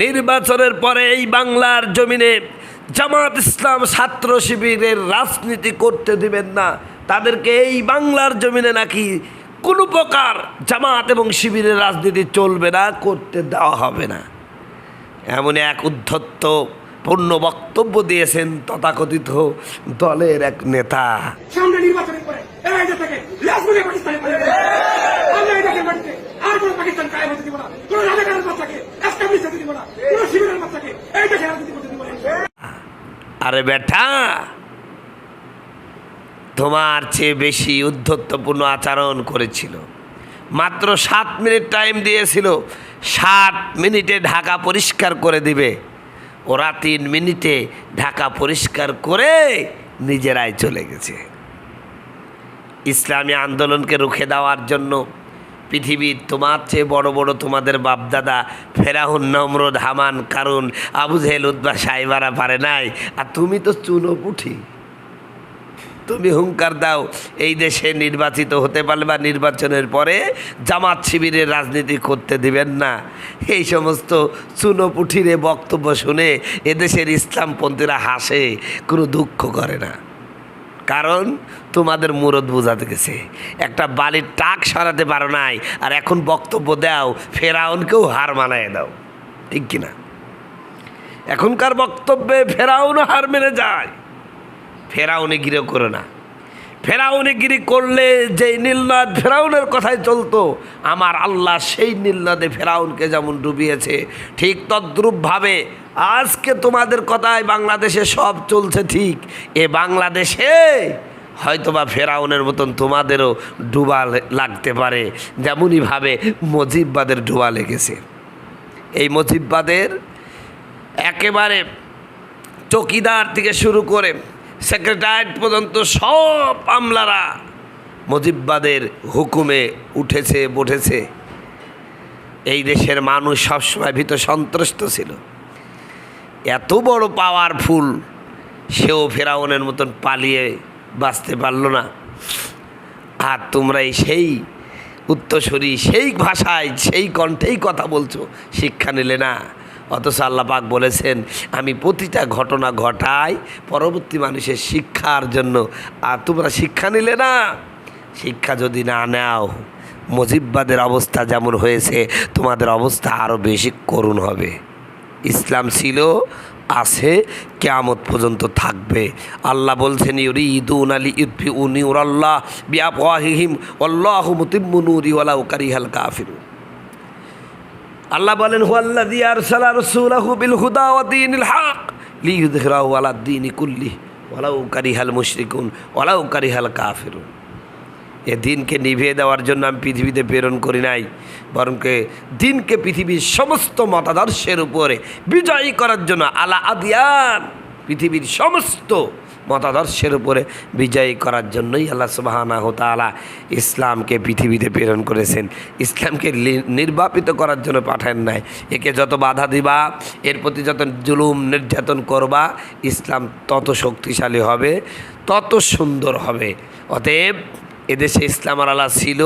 নির্বাচনের পরে এই বাংলার জমিনে জামাত ইসলাম ছাত্র শিবিরের রাজনীতি করতে দিবেন না। তাদেরকে এই বাংলার জমিনে নাকি কোনো প্রকার জামাত এবং শিবিরের রাজনীতি চলবে না, করতে দেওয়া হবে না। এমন এক উদ্ধত্ত পূর্ণ বক্তব্য দিয়েছেন তথাকথিত দলের এক নেতা। সামনে নির্বাচনের পরে বাচ্চাকে এস্টাবলিশ হতে দিব না কোনো শিবিরের বাচ্চাকে এই দেশে রাজনীতি করতে দিব না আরে বেটা, তোমার চেয়ে বেশি উদ্ধত্তপূর্ণ আচরণ করেছিল। মাত্র সাত মিনিট টাইম দিয়েছিল, সাত মিনিটে ঢাকা পরিষ্কার করে দিবে। ওরা তিন মিনিটে ঢাকা পরিষ্কার করে নিজেরাই চলে গেছে। ইসলামী আন্দোলনকে রুখে দেওয়ার জন্য পৃথিবীর তোমার চেয়ে বড় বড় তোমাদের বাপদাদা ফেরাহুন, নমরদ, হামান, কারুন, আবু জেহেল উদ্বা সাইবারা পারে নাই। আর তুমি তো চুনো পুঠি তুমি হুঙ্কার দাও, এই দেশে নির্বাচিত হতে পারলে বা নির্বাচনের পরে জামাত শিবিরের রাজনীতি করতে দিবেন না। এই সমস্ত চুনোপুঠিরে বক্তব্য শুনে এদেশের ইসলামপন্থীরা হাসে, কোনো দুঃখ করে না। কারণ তোমাদের মুরদ বোঝাতে গেছে। একটা বালির টাক সারাতে পারো নাই, আর এখন বক্তব্য দাও, ফেরাউনকেও হার মানায় দাও। ঠিক কিনা? এখনকার বক্তব্যে ফেরাউন হার মেনে যায়। ফেরাউনে গিরে করো না। ফেরাউনে গিরি করলে যেই নীলনদ ফেরাউনের কথাই চলতো, আমার আল্লাহ সেই নীলনদে ফেরাউনকে যেমন ডুবিয়েছে, ঠিক তদ্রূপভাবে। আজকে তোমাদের কথায় বাংলাদেশে সব চলছে ঠিক, এ বাংলাদেশে হয়তোবা ফেরাউনের মতন তোমাদেরও ডুবা লাগতে পারে, যেমনইভাবে মজিববাদের ডুবা লেগেছে। এই মজিববাদের একেবারে চকিদার থেকে শুরু করে সেক্রেটারিয়েট পর্যন্ত সব আমলারা মুজিববাদের হুকুমে উঠেছে বঠেছে এই দেশের মানুষ সবসময় ভীত সন্ত্রস্ত ছিল। এত বড় পাওয়ারফুল সেও ফেরাউনের মতন পালিয়ে বাঁচতে পারল না। আর তোমরা সেই উত্তরসূরি, সেই ভাষায়, সেই কণ্ঠেই কথা বলছো, শিক্ষা নিলে না। অথচ পাক বলেছেন, আমি প্রতিটা ঘটনা ঘটাই পরবর্তী মানুষের শিক্ষার জন্য। আর তোমরা শিক্ষা নিলে না। শিক্ষা যদি না নাও, মুজিববাদের অবস্থা যেমন হয়েছে, তোমাদের অবস্থা আরও বেশি করুণ হবে। ইসলাম ছিল, আছে, কেয়ামত পর্যন্ত থাকবে। আল্লাহ বলছেন ইউরি ইদুন আলী ইউদ্ফি উনিউর আল্লাহ ওয়াহিহিম আল্লাহ মুতিম্মু নুরি ওয়ালা কারিহাল কাফিরু আল্লাহ বলেন হুয়াল্লা দিয়ার সালা রসুলাহু বিল হুদা ওয়া দীনিল হক লিইউযহিরাহু আলা দীনি কুল্লি ওয়ালাউ কারিহাল মুশরিকুন ওয়ালাউ কারিহাল কাফিরুন। এ দিনকে নিভিয়ে দেওয়ার জন্য আমি পৃথিবীতে প্রেরণ করি নাই বরংকে দিনকে পৃথিবীর সমস্ত মতাদর্শের উপরে বিজয়ী করার জন্য আলা আদিয়ান, পৃথিবীর সমস্ত মতাদর্শের উপরে বিজয়ী করার জন্যই আল্লাহ সুবাহানা হতালা ইসলামকে পৃথিবীতে প্রেরণ করেছেন। ইসলামকে নির্বাপিত করার জন্য পাঠান নাই। একে যত বাধা দিবা, এর প্রতি যত জুলুম নির্যাতন করবা, ইসলাম তত শক্তিশালী হবে, তত সুন্দর হবে। অতএব এদেশে ইসলাম আর আল্লাহ ছিল,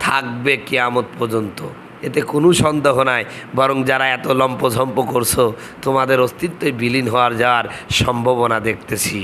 থাকবে কিয়ামত পর্যন্ত। এতে কোনো সন্দেহ নাই। বরং যারা এত লম্পঝম্প করছ, তোমাদের অস্তিত্বে বিলীন হওয়ার যাওয়ার সম্ভাবনা দেখতেছি।